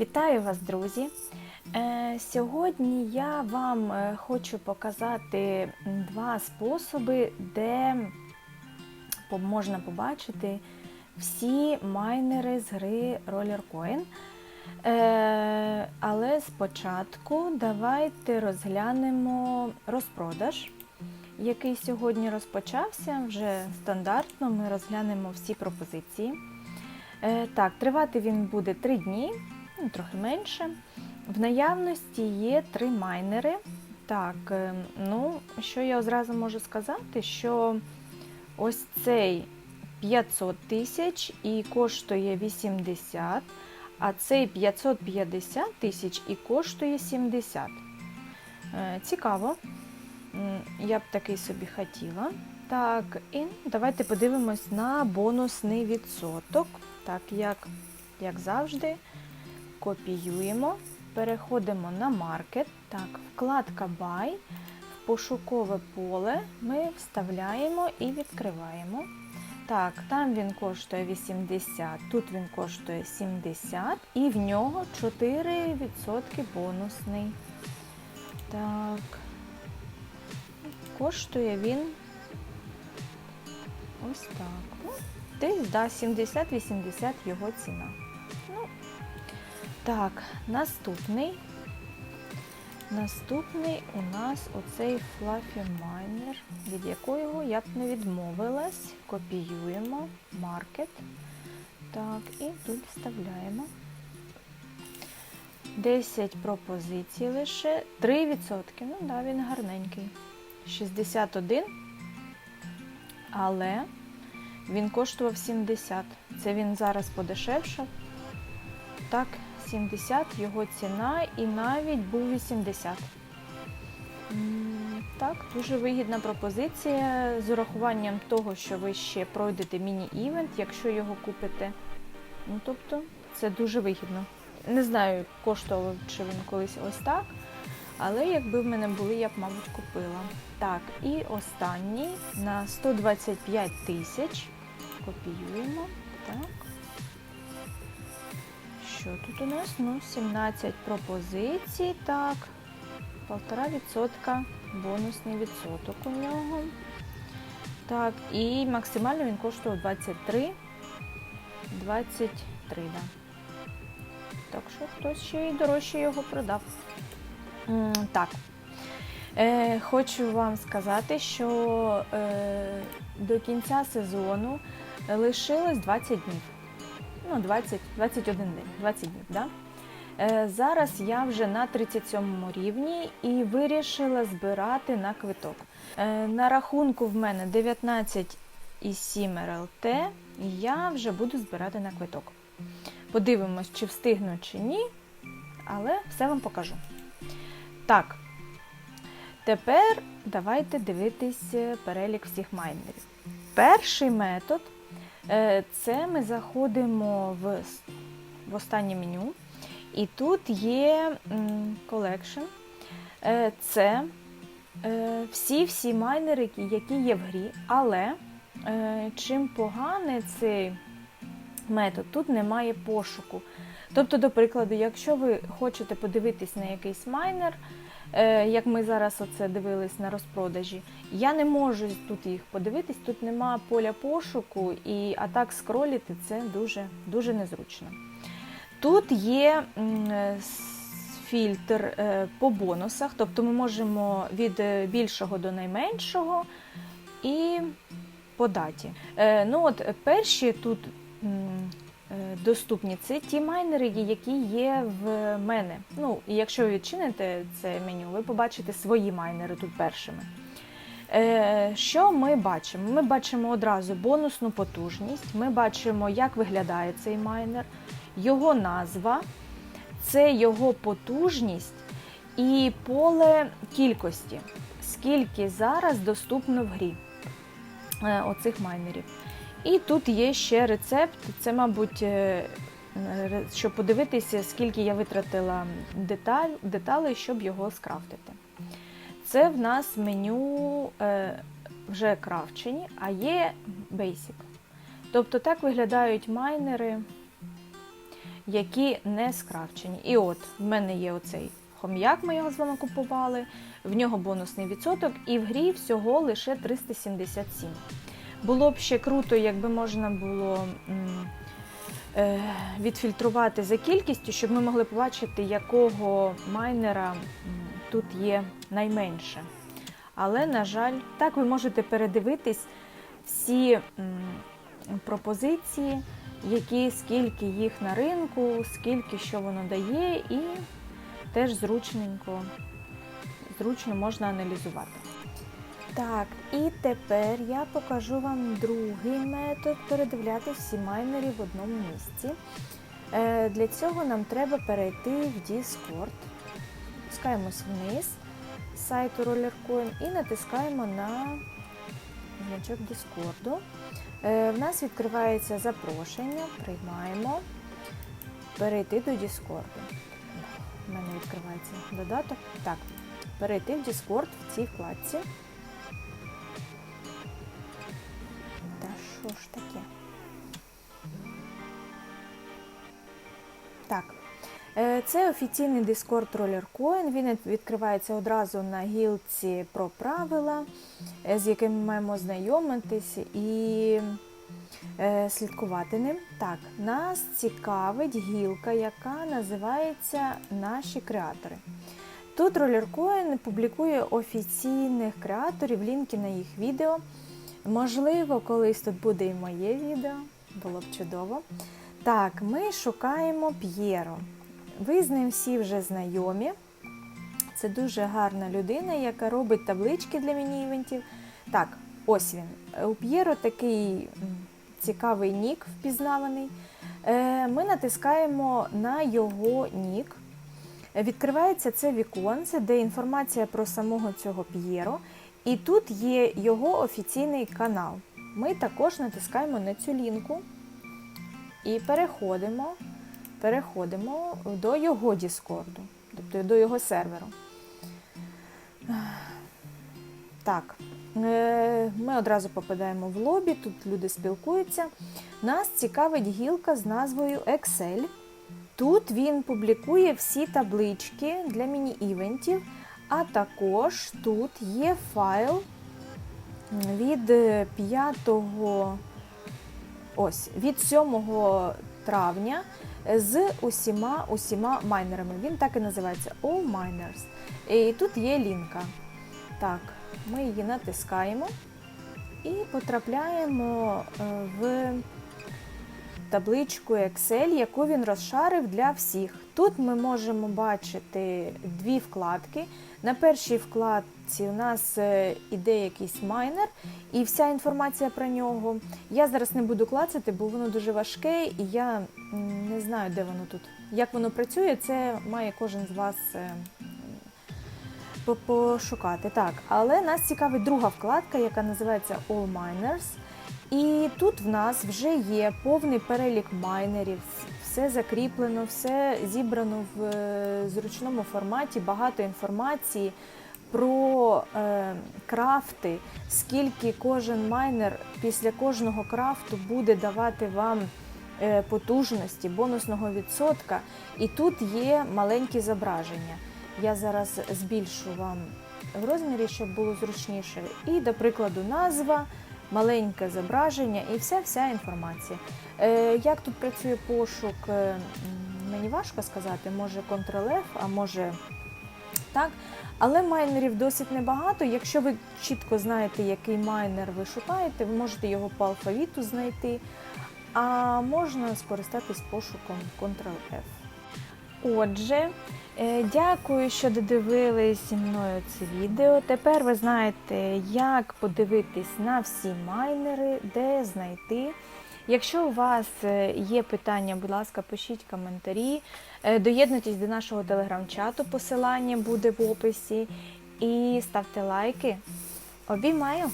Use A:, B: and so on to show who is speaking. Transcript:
A: Вітаю вас, друзі! Е, Сьогодні я вам е, хочу показати два способи, де можна побачити всі майнери з гри Roller Coin. Е, Але спочатку давайте розглянемо розпродаж, який сьогодні розпочався. Вже стандартно ми розглянемо всі пропозиції. Так, тривати він буде 3 дні, трохи менше. В наявності є три майнери. Так, е, ну, що я одразу можу сказати, що ось цей 500 тисяч і коштує 80, а цей 550 тисяч і коштує 70. Е, Цікаво. Я б такий собі хотіла. Так, і давайте подивимось на бонусний відсоток. Так, як, як завжди, копіюємо, переходимо на маркет. Так, вкладка Buy, в пошукове поле ми вставляємо і відкриваємо. Так, там він коштує 80, тут він коштує 70 і в нього 4% бонусний. Так, коштує він ось так. Ну, десь да, 70-80 його ціна. Так, наступний. Наступний у нас оцей Miner, від якого я б не відмовилась. Копіюємо маркет. Так, і тут вставляємо. 10 пропозицій лише, 3%. Ну, да, він гарненький. 61. Але він коштував 70. Це він зараз подешевшав. Так, 70 його ціна і навіть був 80. Так, дуже вигідна пропозиція з урахуванням того, що ви ще пройдете міні-івент, якщо його купите. Ну, тобто, це дуже вигідно. Не знаю, коштував чи він колись ось так, але якби в мене були, я б, мабуть, купила. Так, і останній на 125 тисяч. Копіюємо. Так. Що тут у нас? Ну, 17 пропозицій. Так. 1,5% бонусний відсоток у нього. Так, і максимально він коштує 23. 23, да. Так що хтось ще й дорожче його продав. Так. Е, хочу вам сказати, що е, до кінця сезону лишилось 20 днів. Ну, 20, 21 день, 20 днів, да? Е, зараз я вже на 37 рівні і вирішила збирати на квиток. Е, на рахунку в мене 19,7 РЛТ, і я вже буду збирати на квиток. Подивимось, чи встигну, чи ні, але все вам покажу. Так, тепер давайте дивитись е, перелік всіх майнерів. Перший метод це ми заходимо в, в останнє меню, і тут є. Е, Це всі-всі майнери, які- є в грі, але е, чим поганий цей метод, тут немає пошуку. Тобто, до прикладу, якщо ви хочете подивитись на якийсь майнер, е, як ми зараз оце дивились на розпродажі, я не можу тут їх подивитись, тут нема поля пошуку, і а так скроліти це дуже, дуже незручно. Тут є е, фільтр е, по бонусах, тобто ми можемо від е, більшого до найменшого і по даті. Е, Ну от е, перші тут е, доступні це ті майнери, які є в мене. Ну, і якщо ви відчините це меню, ви побачите свої майнери тут першими. Е, Що ми бачимо? Ми бачимо одразу бонусну потужність, ми бачимо, як виглядає цей майнер, його назва, це його потужність і поле кількості, скільки зараз доступно в грі е, оцих майнерів. І тут є ще рецепт. Це, мабуть, е, щоб подивитися, скільки я витратила деталь, деталей, щоб його скрафтити. Це в нас меню е, вже крафчені, а є Basic. Тобто так виглядають майнери, які не скрафчені. І от в мене є оцей хом'як, ми його з вами купували, в нього бонусний відсоток, і в грі всього лише 377. Було б ще круто, якби можна було е, відфільтрувати за кількістю, щоб ми могли побачити, якого майнера тут є найменше. Але, на жаль, так ви можете передивитись всі пропозиції, які, скільки їх на ринку, скільки що воно дає, і теж зручненько, зручно можна аналізувати. Так, і тепер я покажу вам другий метод передивляти всі майнери в одному місці. Е, Для цього нам треба перейти в Discord. Спускаємось вниз з сайту RollerCoin і натискаємо на значок Discord. Е, В нас відкривається запрошення, приймаємо перейти до Discord. У мене відкривається додаток. Так, перейти в Discord в цій вкладці. Що ж таке? Так. Е, Це офіційний Discord RollerCoin. Він відкривається одразу на гілці про правила, е, з якими ми маємо знайомитись і е, слідкувати ним. Так, нас цікавить гілка, яка називається Наші креатори. Тут RollerCoin публікує офіційних креаторів, лінки на їх відео. Можливо, колись тут буде і моє відео, було б чудово. Так, ми шукаємо П'єро. Ви з ним всі вже знайомі. Це дуже гарна людина, яка робить таблички для міні-івентів. Так, ось він. У П'єро такий цікавий нік впізнаваний. Е, Ми натискаємо на його нік. Відкривається це віконце, де інформація про самого цього П'єро. І тут є його офіційний канал. Ми також натискаємо на цю лінку і переходимо, переходимо до його Діскорду, тобто до його серверу. Так, е, ми одразу попадаємо в лобі, тут люди спілкуються. Нас цікавить гілка з назвою Excel. Тут він публікує всі таблички для міні-івентів, а також тут є файл від 5 ось від 7 травня з усіма усіма майнерами. Він так і називається All Miners. І тут є лінка. Так, ми її натискаємо і потрапляємо е, в табличку Excel, яку він розшарив для всіх. Тут ми можемо бачити дві вкладки. На першій вкладці у нас е, іде якийсь майнер і вся інформація про нього. Я зараз не буду клацати, бо воно дуже важке, і я не знаю, де воно тут. Як воно працює, це має кожен з вас е, пошукати. Так, але нас цікавить друга вкладка, яка називається All Miners. І тут в нас вже є повний перелік майнерів, все закріплено, все зібрано в е, зручному форматі, багато інформації про е, крафти, скільки кожен майнер після кожного крафту буде давати вам е, потужності, бонусного відсотка. І тут є маленькі зображення. Я зараз збільшу вам в розмірі, щоб було зручніше. І, до прикладу, назва маленьке зображення і вся вся інформація. Е, як тут працює пошук, е, мені важко сказати, може Ctrl-F, а може так. Але майнерів досить небагато. Якщо ви чітко знаєте, який майнер ви шукаєте, ви можете його по алфавіту знайти, а можна скористатись пошуком Ctrl-F. Отже, дякую, що додивились зі мною це відео. Тепер ви знаєте, як подивитись на всі майнери, де знайти. Якщо у вас е, є питання, будь ласка, пишіть коментарі, Е, доєднуйтесь до нашого телеграм-чату, посилання буде в описі. І ставте лайки. Обіймаю!